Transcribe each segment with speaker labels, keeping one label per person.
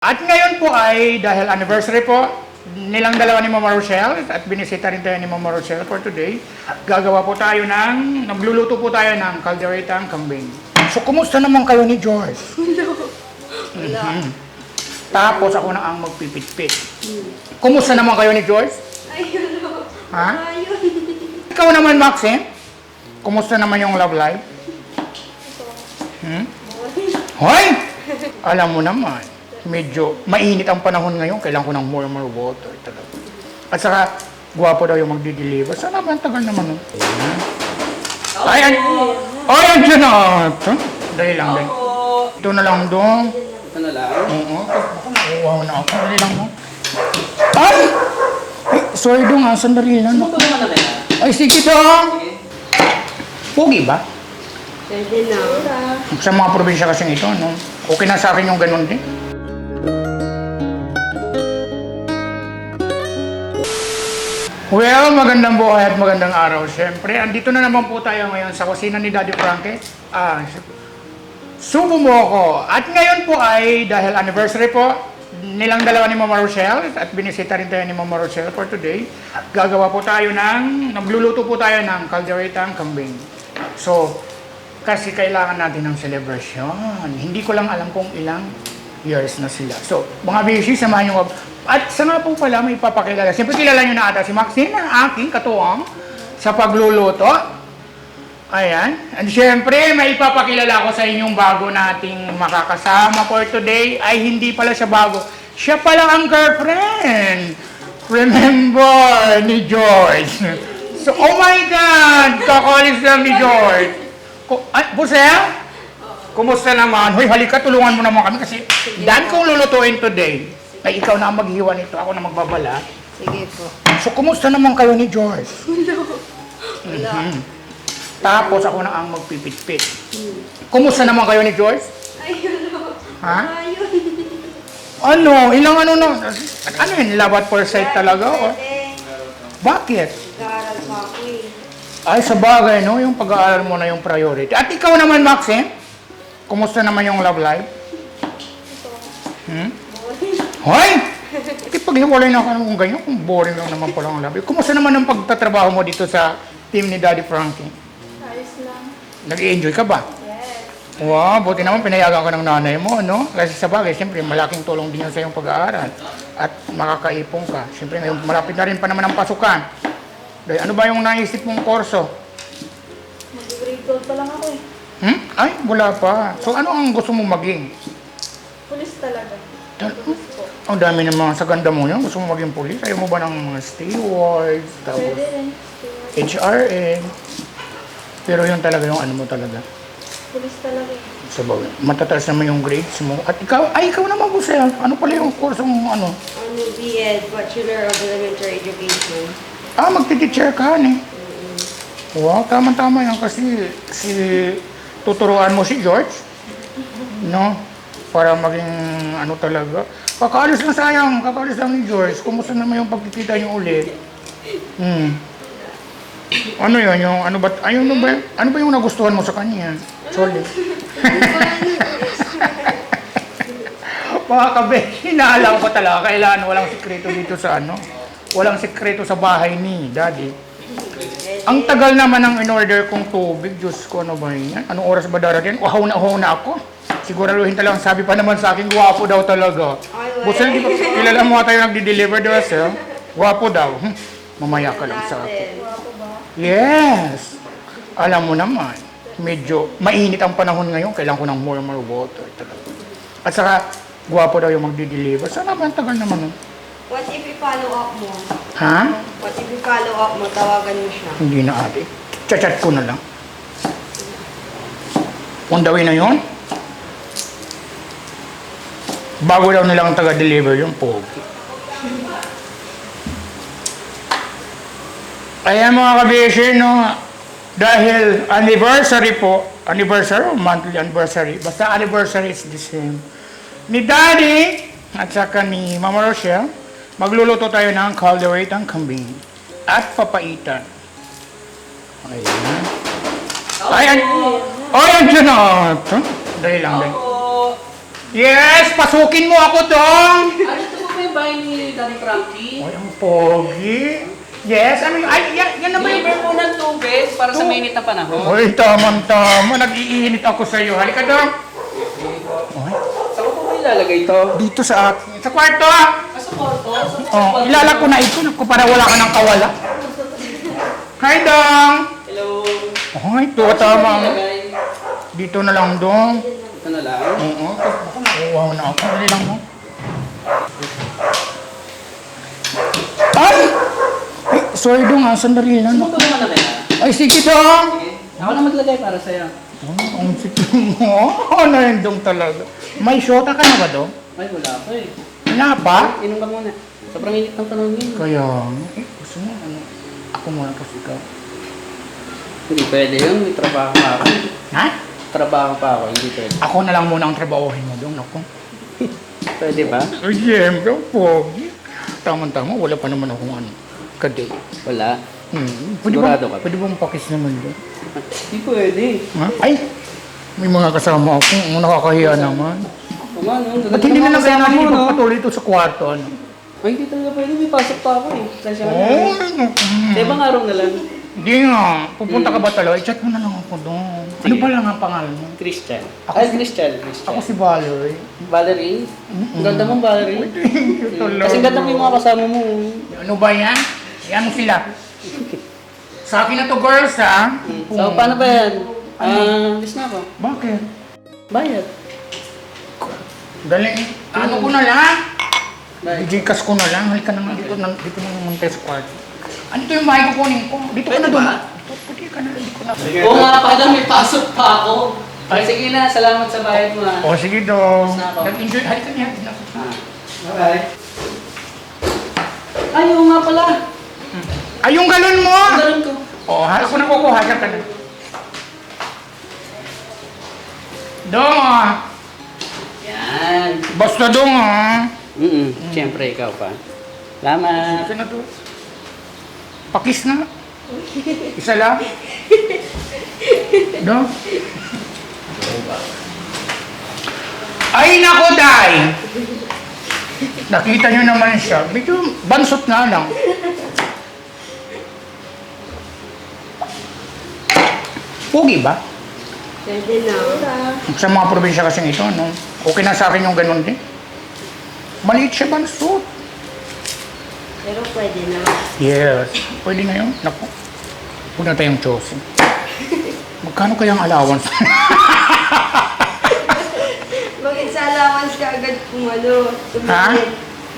Speaker 1: At ngayon po ay, dahil anniversary po, nilang dalawa ni Mama Rochelle at binisita rin tayo ni Mama Rochelle for today. Gagawa po tayo ng, nagluluto po tayo ng calderetang kambing. So, kumusta naman kayo ni George?
Speaker 2: Wala.
Speaker 1: Tapos ako na ang magpipit-pit. Kumusta naman kayo ni George?
Speaker 2: Ayun.
Speaker 1: Ha?
Speaker 2: Ayun.
Speaker 1: Ikaw naman, Maxine? Kumusta naman yung love life? Hmm? Hoy! Alam mo naman, medyo mainit ang panahon ngayon. Kailangan ko ng more and more water talaga. At saka, guwapo daw yung magdi-deliver. Sana ang tagal naman? nun? Ayan. Ay, ay, ay, andyan na. Ito, Dali lang, dali. Ito na lang dong.
Speaker 3: Ito na lang.
Speaker 1: Oo. Wow na ako. Dali lang dong. Ay! Ay, sorry dong ha. Sandali lang.
Speaker 3: Ito naman na yan.
Speaker 1: Ay, sige dong. Pogi ba?
Speaker 2: Pwede na.
Speaker 1: Sa mga probinsya kasing ito, no? Okay na sa akin yung ganun din. Well, magandang buhay at magandang araw. Siyempre, andito na naman po tayo ngayon sa kusina ni Daddy Frankie. Ah, subo mo ako. At ngayon po ay, dahil anniversary po, nilang dalawa ni Mama Rochelle at binisita rin tayo ni Mama Rochelle for today. Gagawa po tayo ng, nagluluto po tayo ng calderetang kambing. So, kasi kailangan natin ng celebration. Hindi ko lang alam kung ilang years na sila. So, mga bishi, samahan nyo. At sa nga po pala, may papakilala. Siyempre, kilala nyo na ata si Maxine, ang aking katuwang sa pagluluto. Ayan. And syempre, may ipapakilala ko sa inyong bago nating makakasama for today. Ay, hindi pala siya bago. Siya pala ang girlfriend. Remember ni George. So, oh my God! Kakalis lang ni George. Ko, ay, Busel? Kumusta naman? Hoy, halika, tulungan mo naman kami kasi dami kong lulutuin today. Ay, ikaw na ang maghiwa nito. Ako na magbabala.
Speaker 2: Sige po.
Speaker 1: So, kumusta naman kayo ni George?
Speaker 2: Wala.
Speaker 1: Mhm. Tapos ako na ang magpipit-pit. Kumusta naman kayo ni George?
Speaker 2: Ayun o.
Speaker 1: Ha?
Speaker 2: Ayun.
Speaker 1: Ano? Ilang ano na? Ano yun? Love at first sight talaga? O?
Speaker 2: Pwede.
Speaker 1: Bakit?
Speaker 2: Nag-aaral pa ako eh.
Speaker 1: Ay, sa bagay, no? Yung pag-aaral mo na yung priority. At ikaw naman, Maxine? Kumusta naman yung love life? Hmm? Hoy! Ikipaghiwalay na ka kung ganyan, kung boring lang naman pala ang life. Kumusta naman ang pagtatrabaho mo dito sa team ni Daddy Frankie?
Speaker 2: Ayos lang.
Speaker 1: Nag-i-enjoy ka ba?
Speaker 2: Yes.
Speaker 1: Wow, buti naman pinayagan ka ng nanay mo, no? Kasi sa bagay, siyempre, malaking tulong din yun sa iyong pag-aaral. At makakaipong ka. Siyempre, ngayon, malapit na rin pa naman ang pasukan. Dahil ano ba yung naisip mong korso?
Speaker 2: Mag-grade 12 pa lang ako eh.
Speaker 1: Hmm? Ay, wala pa. So, ano ang gusto mong maging?
Speaker 2: Pulis talaga.
Speaker 1: Tal-. Ang dami naman sa ganda mo yun. Gusto mo maging police? Ayaw mo ba ng mga stewards? Tapos
Speaker 2: Pwede rin.
Speaker 1: HRA? Pero yun talaga yung ano mo talaga.
Speaker 2: Pulis talaga.
Speaker 1: Sa bagay. Matataas naman yung grades mo. At ikaw, ay ikaw naman po siya. Ano pala yung kursong ano?
Speaker 2: Ano, BEd, Bachelor of Elementary Education.
Speaker 1: Ah, magti-teacher ka ni. Wow, tama-tama yan kasi si tuturuan mo si George. No? Para maging ano talaga. Kakaalis na sayang, kakaalis lang ni George. Kumusta naman yung pagkikita niyo ulit? Hmm. Ano yun, yung ano ba, ayun ano ba, ano ba yung nagustuhan mo sa kanya? Sorry. Mga kabe, hinaalam ko talaga, kailangan walang sikreto dito sa ano. Walang sikreto sa bahay ni Daddy. Ang tagal naman ng in-order kong tubig. Diyos ko, ano ba yan? Anong oras ba darating? Uhaw na uhaw na ako. Siguraduhin talaga. Sabi pa naman sa akin, gwapo daw talaga.
Speaker 2: Ay, wala.
Speaker 1: Busel, di ba? Kilala mo tayo nagdi-deliver, di ba, sir? Gwapo daw. Mamaya ka lang sa akin. Yes! Alam mo naman, medyo mainit ang panahon ngayon. Kailangan ko ng more more water talaga. At saka, gwapo daw yung magdi-deliver. Sana ba ang tagal naman? nun?
Speaker 2: What if i-follow up mo?
Speaker 1: Ha?
Speaker 2: What if i-follow up mo, tawagan mo siya?
Speaker 1: Hindi na ate. Chat-chat ko na lang. On the way na yun? Bago daw nilang taga-deliver yung pogi. Ayan mga kabeshi, no? Dahil anniversary po, anniversary monthly anniversary, basta anniversary is the same. Ni Daddy at saka ni Mama Rochelle, magluluto tayo ng calderetang kambing at papaitan. Ayan. Ay, an- Ay, andyan na. Dali lang, dali. Yes, pasukin mo ako dong!
Speaker 3: Ano ito po ba yung bahay ni Daddy Frankie?
Speaker 1: Ay, ang pogi. Yes, ano yun? Ay, yan, yan na ba yung...
Speaker 3: Deliver po ng tubig para sa mainit na panahon.
Speaker 1: Ay, tamang-tama. Nag-iinit ako sa iyo. Halika dong. Ay,
Speaker 3: Saan ko po ba ilalagay ito?
Speaker 1: dito sa akin. Sa kwarto ah.
Speaker 3: Ah, sa kwarto? Sa
Speaker 1: Oh, ilalak ko na ito. Naku, para wala ka ng kawala. Hi, dong.
Speaker 3: Hello.
Speaker 1: Ay, ito, tama.
Speaker 3: Ilagay.
Speaker 1: Dito na lang, dong.
Speaker 3: Ito na lang.
Speaker 1: Oo, ako nakuha na ako. Dali lang mo. Ay! Ay, sorry dong ha, sandali lang.
Speaker 3: Sumuto naman na kaya.
Speaker 1: Ay, sige dong!
Speaker 3: Sige. Ako na maglagay para sa'yo.
Speaker 1: Oh, ang sige mo. Ano yun dong talaga? May shota ka na ba dong?
Speaker 3: Ay, wala pa eh.
Speaker 1: Wala pa?
Speaker 3: Inom ka muna. Sobrang init ng panahon ngayon.
Speaker 1: Kaya, eh, gusto mo ano? Ako muna kasi ikaw.
Speaker 3: Hindi pwede yun. May trabaho pa ako.
Speaker 1: Ha?
Speaker 3: Trabaho pa ako. Hindi pwede.
Speaker 1: Ako na lang muna ang trabahohin mo dong, ako.
Speaker 3: Pwede ba?
Speaker 1: Ay, siyempre, pogi. Tama-tama, wala pa naman akong ano, kadate.
Speaker 3: Wala.
Speaker 1: Hmm. Pwede
Speaker 3: Sigurado
Speaker 1: ba,
Speaker 3: ka ba?
Speaker 1: pwede bang pakis naman doon?
Speaker 3: Hindi pwede.
Speaker 1: Ha? Ay! May mga kasama ako. Ang nakakahiya naman.
Speaker 3: Tama, no?
Speaker 1: Ba't hindi na lang kaya natin ipagpatuloy ito sa kwarto? Ano?
Speaker 3: Ay, hindi talaga pwede. May pasok pa ako eh. Sasya ka
Speaker 1: Oh,
Speaker 3: na. Sa ibang araw na lang.
Speaker 1: Hindi nga. Pupunta ka ba talaga? I-chat mo na lang ako doon. Ano
Speaker 3: Sige.
Speaker 1: ba lang ang pangalan mo?
Speaker 3: Christian.
Speaker 1: Ako
Speaker 3: Ay,
Speaker 1: si-
Speaker 3: Christian. Christian.
Speaker 1: Ako si Valerie.
Speaker 3: Valerie? Ang ganda mong Valerie.
Speaker 1: Thank you talaga.
Speaker 3: Kasi ganda mo yung mga kasama mo.
Speaker 1: Ano ba yan? Yan sila. Sa akin na to girls ha?
Speaker 3: So, paano ba yan? Ah, list na ako.
Speaker 1: Bakit?
Speaker 3: Bayad.
Speaker 1: Dali. Ano ko na lang?
Speaker 3: Bayad.
Speaker 1: Gcash ko na lang. Halika naman dito, na, dito na naman tayo sa kwarto. Ano to yung mic kukunin ko? Dito ka
Speaker 3: Pwede
Speaker 1: na doon.
Speaker 3: ba?
Speaker 1: Pwede ka na. Dito na.
Speaker 3: Oo nga pala, may pasok pa ako. Ay, sige na. Salamat sa bayad mo ah.
Speaker 1: O sige dong.
Speaker 3: Tapos na ako.
Speaker 1: Nag-enjoy. Halika niya.
Speaker 3: Ah, Bye-bye. Ay, oo nga pala.
Speaker 1: Ay, yung galon mo!
Speaker 3: Ang galing ko.
Speaker 1: O, ha, ako na kukuha. Halika ka na. Dong ah.
Speaker 3: Yan.
Speaker 1: Basta dong ah.
Speaker 3: Mm Siyempre, ikaw pa. Salamat.
Speaker 1: Halika na to. Pakis na. Isa lang. Dong. Ay, nako, day! Nakita nyo naman siya. Medyo bansot nga lang. Pugi ba?
Speaker 2: Pwede na.
Speaker 1: Sa mga probinsya kasing ito, no? Okay na sa akin yung ganun din. Maliit siya bansot.
Speaker 2: Pero pwede na.
Speaker 1: Yes. Pwede na yun. Naku. Huwag na tayong chosen. Magkano kayang allowance?
Speaker 2: Bakit sa allowance ka agad kung ano, tumigil?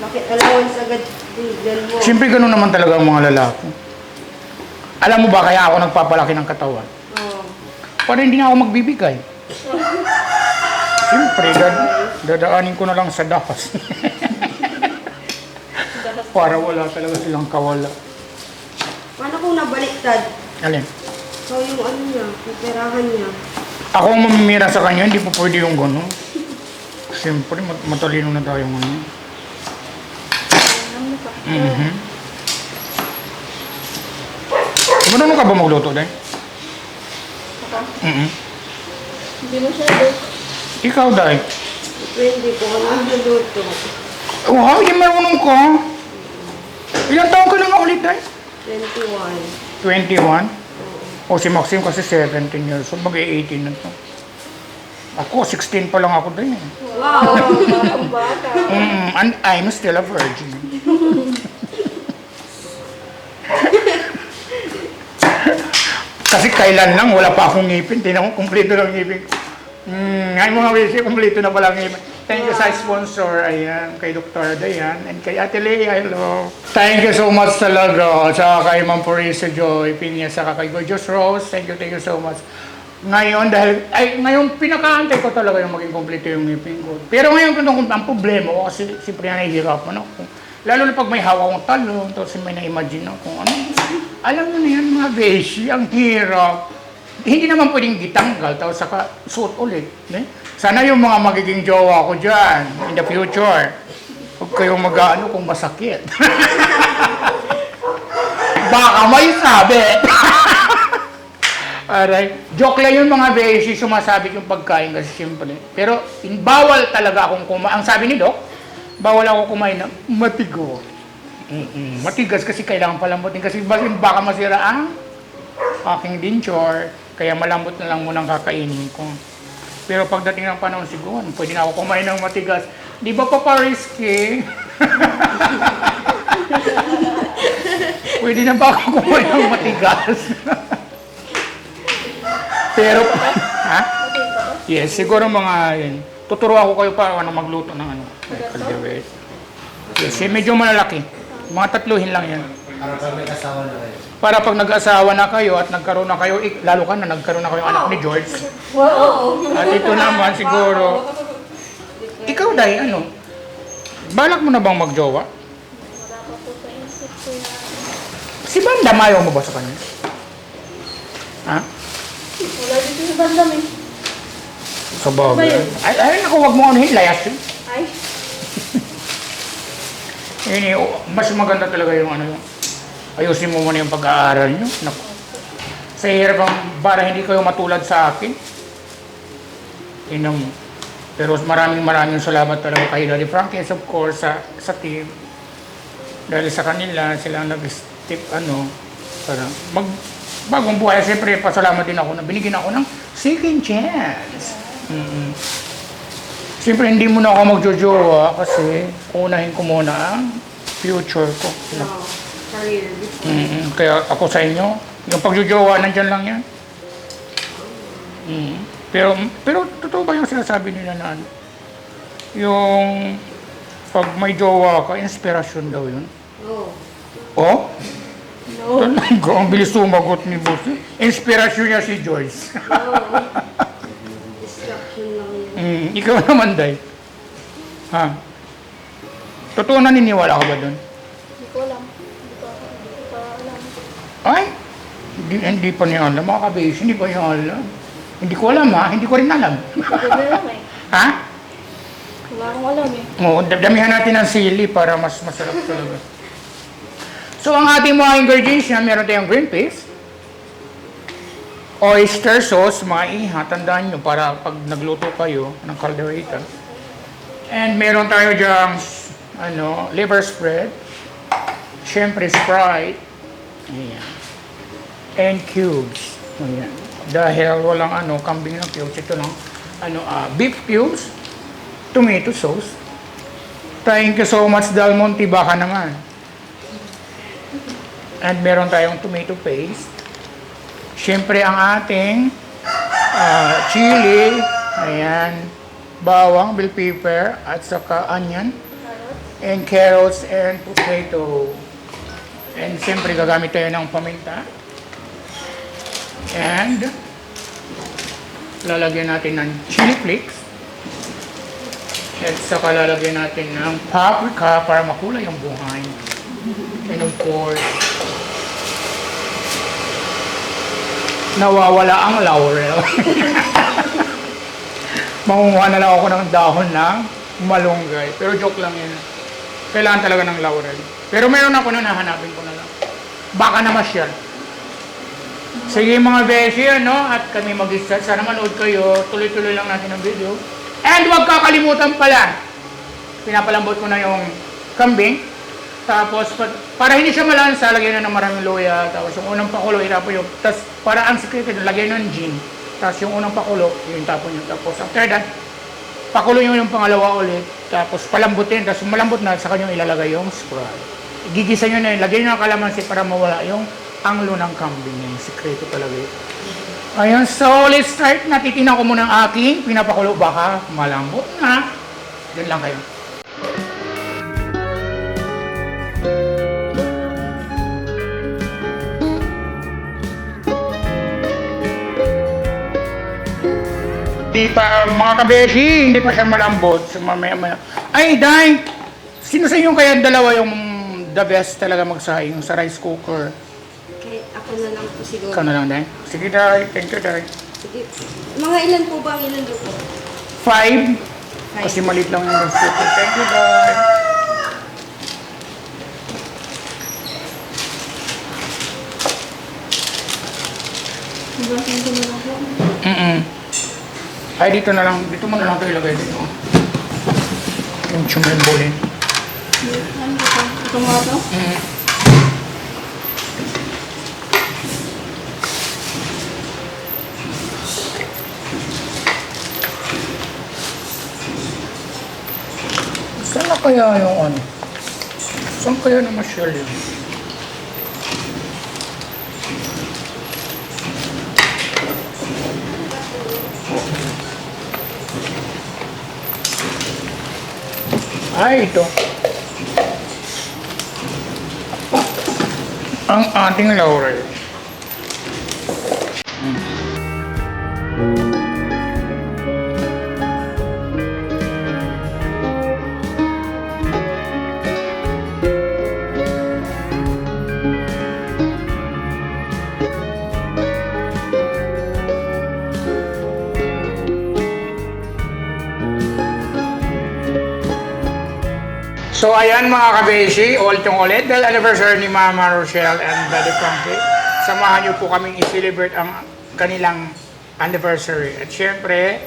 Speaker 2: Bakit allowance agad tingnan mo?
Speaker 1: Siyempre ganun naman talaga ang mga lalaki. Alam mo ba kaya ako nagpapalaki ng katawan?
Speaker 2: Oo.
Speaker 1: Para hindi na ako magbibigay. Siyempre, dad dadaanin ko na lang sa dahas. Para wala talaga silang kawala.
Speaker 2: Paano kung nabaliktad?
Speaker 1: Alin?
Speaker 2: So yung ano niya, yung perahan niya.
Speaker 1: Ako ang mamimira sa kanya, hindi po pwede yung gano'n. Siyempre, mat- matalino na tayo ngayon. Mhm. Marunong ka ba magluto, Day? Mhm.
Speaker 2: Hindi masyado.
Speaker 1: Ikaw, Day?
Speaker 2: Depende kung ano ang luluto.
Speaker 1: Wow, hindi marunong ka. Ilang taon ka na nga ulit, Day?
Speaker 2: 21.
Speaker 1: 21? O si Maxim kasi 17 years old, mag-18 na to. Ako, 16 pa lang ako din. eh.
Speaker 2: Wow! Ang bata.
Speaker 1: Mm, and I'm still a virgin. Kasi kailan lang, wala pa akong ngipin. Tingnan mo, kumpleto lang ngipin ko. Mm, ay mga wisi, kumpleto na pala ang ngipin. Thank you sa sponsor, ayan, kay Dr. Dayan, and kay Ate Leia, hello. Thank you so much talaga. Saka kay Ma'am Purisa Joy, Pinya, saka kay Gorgeous Rose. Thank you, thank you so much. Ngayon, dahil, ay, ngayon, pinakaantay ko talaga yung maging kumpleto yung ngipin ko. Pero ngayon, kung ang problema ko, kasi siyempre nahihirapan ako. Lalo na pag may hawak akong talong, tapos may na-imagine ako, ano, alam mo na yan, mga beshi, ang hirap. Hindi naman pwedeng gitanggal, tapos saka suot ulit. Eh? Sana yung mga magiging jowa ko dyan, in the future, huwag kayong mag-ano kung masakit. Baka may sabi. Aray. Joke lang yun mga beshi, sumasabit yung pagkain kasi siyempre. Pero in, bawal talaga akong kumain. Ang sabi ni Doc, bawal ako kumain ng matigo. Mm-mm. Matigas kasi kailangan palambutin kasi baka masira ang aking dinchor. Kaya malambot na lang munang kakainin ko. Pero pagdating ng panahon siguro, pwede na ako kumain ng matigas. Di ba papariski? pwede na ba ako kumain ng matigas? Pero, ha? Yes, siguro mga yun. Tuturuan ko kayo pa ano magluto ng ano. Yes, medyo malalaki. Mga tatluhin lang yan.
Speaker 4: Para may asawa na kayo.
Speaker 1: Para pag nag-asawa na kayo at nagkaroon na kayo, ik- lalo ka na nagkaroon na kayo anak ni George. At ito naman siguro, ikaw dahil ano, balak mo na bang magjowa?
Speaker 5: Wala pa po sa isip ko yan.
Speaker 1: Si Banda, mayaw mo ba sa kanya? Ha?
Speaker 5: Wala dito sa bandam eh.
Speaker 1: Sa bagay.
Speaker 5: Ba yun?
Speaker 1: Ay, ay, naku, wag mo ano yun, layas yun.
Speaker 5: Ay,
Speaker 1: Yun eh, oh, mas maganda talaga yung ano yung ayusin mo muna yung pag-aaral nyo. Naku. Sa hirap ang para hindi kayo matulad sa akin. Inang, pero maraming maraming salamat talaga kay Daddy Frankie of course sa, sa team. Dahil sa kanila, sila ang nag-step ano, para mag, bagong buhay. Siyempre, pasalamat din ako na binigyan ako ng second chance. mm Siyempre, hindi mo na ako magjojowa kasi unahin ko muna ang future ko.
Speaker 2: No, career.
Speaker 1: mm Kaya ako sa inyo, yung pagjojowa, nandyan lang yan. mm Pero, pero totoo ba yung sinasabi nila na ano? Yung pag may jowa ka, inspirasyon daw yun.
Speaker 2: Oo.
Speaker 1: Oh? No. Talaga, ang bilis sumagot ni Boss. Inspirasyon niya si Joyce.
Speaker 2: Oo. Distraction lang yun.
Speaker 1: Mm, ikaw naman, Day. Ha? Totoo naniniwala ka ba doon?
Speaker 5: hindi ko alam. Hindi ko, hindi ko pa alam.
Speaker 1: Ay, hindi, hindi pa niya alam. Mga kabase, hindi pa niya alam. Hindi ko alam ha, hindi ko rin alam.
Speaker 5: Lang eh.
Speaker 1: ha?
Speaker 5: Wala akong alam eh.
Speaker 1: Oo, damihan natin ng sili para mas masarap talaga. So, ang ating mga ingredients na meron tayong green peas, oyster sauce, mga iha, tandaan nyo para pag nagluto kayo ng caldereta. And meron tayo dyang, ano, liver spread, syempre Sprite, ayan, and cubes, ayan. Dahil walang ano, kambing na cubes, ito lang, ano, ah, beef cubes, tomato sauce. Thank you so much, Del Monte, baka naman. And meron tayong tomato paste. Siyempre, ang ating ah, chili, ayan, bawang, bell pepper, at saka onion, and carrots and potato. And siyempre, gagamit tayo ng paminta. And, lalagyan natin ng chili flakes. At saka lalagyan natin ng paprika para makulay ang buhay. And of course, nawawala ang laurel. Mangunguha na lang ako ng dahon ng malunggay. Pero joke lang yun. Kailangan talaga ng laurel. Pero meron ako na nahanapin ko na lang. Baka na masyal. Sige mga beshi, ano, at kami mag-start. Sana manood kayo. Tuloy-tuloy lang natin ang video. And huwag kakalimutan pala. Pinapalambot ko na yung kambing. Tapos, pa- para hindi siya malansa, lagyan na ng maraming luya. Tapos yung unang pakulo, itapon yung... Tapos, para ang secret, lagyan ng gin. Tapos yung unang pakulo, yung tapon yun. Tapos, after that, pakulo yung yung pangalawa ulit. Tapos, palambutin. Tapos, malambot na, sa kanyang ilalagay yung Sprite. Gigisa nyo na yun. Lagyan nyo ng kalamansi para mawala yung anglo ng kambing. Yung sekreto talaga yun. Ayun, so let's start. Natitingnan ko muna ang aking pinapakulo. Baka malambot na. Diyan lang kayo. Di pa, mga kabeshi, hindi pa siya malambot. So, mamaya, maya. Ay, Day! Sino sa inyo kaya dalawa yung the best talaga magsaing sa rice cooker?
Speaker 2: Okay, ako na lang po siguro.
Speaker 1: Ikaw na lang, Day. Sige, Day. Thank you, Day.
Speaker 2: Sige. Mga ilan po ba ang ilan po?
Speaker 1: Five.
Speaker 2: Five.
Speaker 1: Kasi maliit lang yung rice cooker. Thank you, Day.
Speaker 5: Hanggang Hindi mo lang po.
Speaker 1: Mm Ay, dito na lang. Dito mo na lang ito ilagay dito. Yung chumembolin.
Speaker 5: Ano ba ito? Ito nga ito?
Speaker 1: Mm. Saan na kaya yung ano? Saan kaya na masyal yun? Ay, ito. Ang ating laurel. So ayan mga kabeshi, ulit yung ulit dahil anniversary ni Mama Rochelle and Daddy Frankie. Samahan niyo po kaming i-celebrate ang kanilang anniversary. At syempre,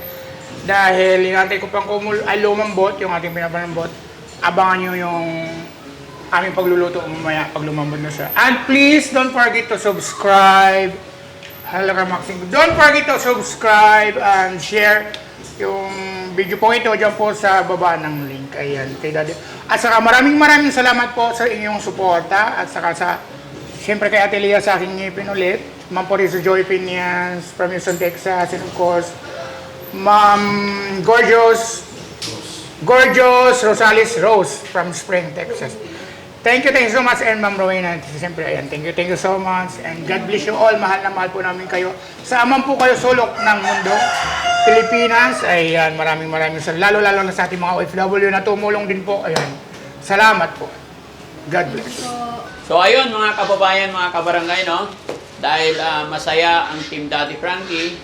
Speaker 1: dahil inantay ko pang kumul ay lumambot, yung ating pinapanambot, abangan niyo yung aming pagluluto mamaya pag lumambot na siya. And please don't forget to subscribe. Hello Maxing. Don't forget to subscribe and share yung video po ito dyan po sa baba ng link. Ayan, kay Daddy. At saka maraming maraming salamat po sa inyong suporta at saka sa Siyempre kay Ate Lia sa aking ngipin ulit. Ma'am Porizo Joy Pinians from Houston, Texas. And of course, Ma'am Gorgeous Gorgeous Rosales Rose from Spring, Texas. Thank you, thank you so much. And Ma'am Rowena, siyempre, ayan, thank you, thank you so much. And God bless you all. Mahal na mahal po namin kayo. Saaman po kayo sulok ng mundo. Pilipinas, ayan, maraming maraming salamat. Lalo-lalo na sa ating mga OFW na tumulong din po. Ayan, salamat po. God bless.
Speaker 6: So ayun mga kababayan, mga kabarangay, no? Dahil ah, masaya ang Team Daddy Frankie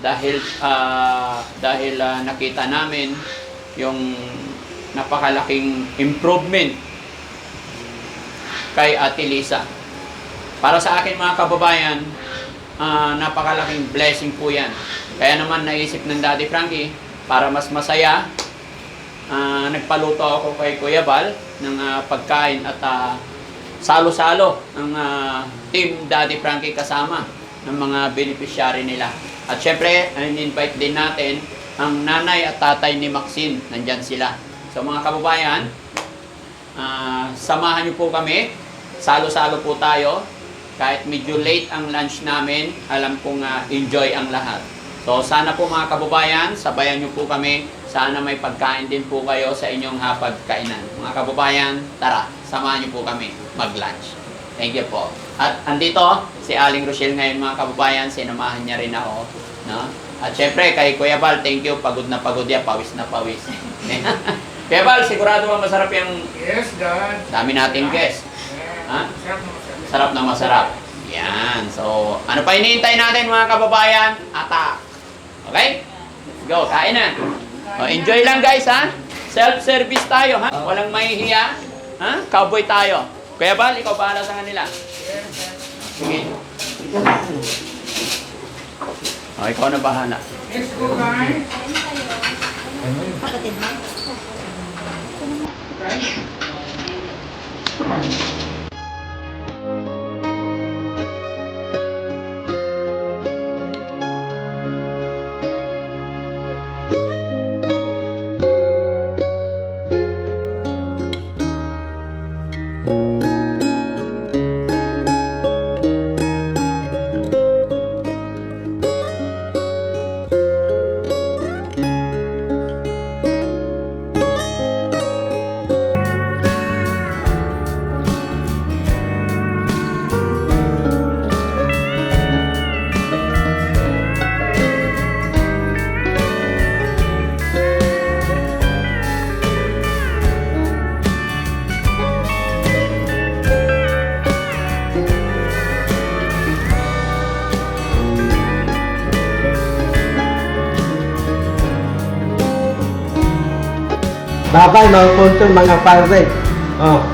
Speaker 6: dahil ah, dahil ah, nakita namin yung napakalaking improvement kay Ate Lisa. Para sa akin mga kababayan, ah, napakalaking blessing po yan. Kaya naman naisip ng Daddy Frankie, para mas masaya, ah, nagpaluto ako kay Kuya Bal ng ah, pagkain at ah, salo-salo ng ah, Team Daddy Frankie kasama ng mga beneficiary nila. At syempre, in-invite din natin ang nanay at tatay ni Maxine. Nandyan sila. So mga kababayan, ah, samahan niyo po kami. Salo-salo po tayo. Kahit medyo late ang lunch namin, alam kong ah, enjoy ang lahat. So sana po mga kababayan, sabayan niyo po kami. Sana may pagkain din po kayo sa inyong hapagkainan. Mga kababayan, tara, samahan niyo po kami mag-lunch. Thank you po. At andito, si Aling Rochelle ngayon mga kababayan, sinamahan niya rin ako. No? At syempre, kay Kuya Bal, thank you. Pagod na pagod yan, pawis na pawis. Kuya Bal, sigurado ba masarap yung
Speaker 1: Yes, God.
Speaker 6: dami nating guest? Ha? Sarap na masarap. Yan. So, ano pa hinihintay natin mga kababayan? Atak. Okay? Let's go. Kain na. O, enjoy lang guys ha. Self-service tayo ha. Walang mahihiya. Ha? Cowboy tayo. Kuya Bal, ikaw bahala sa kanila. Sige. O, ikaw na bahala.
Speaker 1: Let's go, guys.
Speaker 2: Kapatid mo?
Speaker 4: Babay, mga punto, mga pirate. Oh,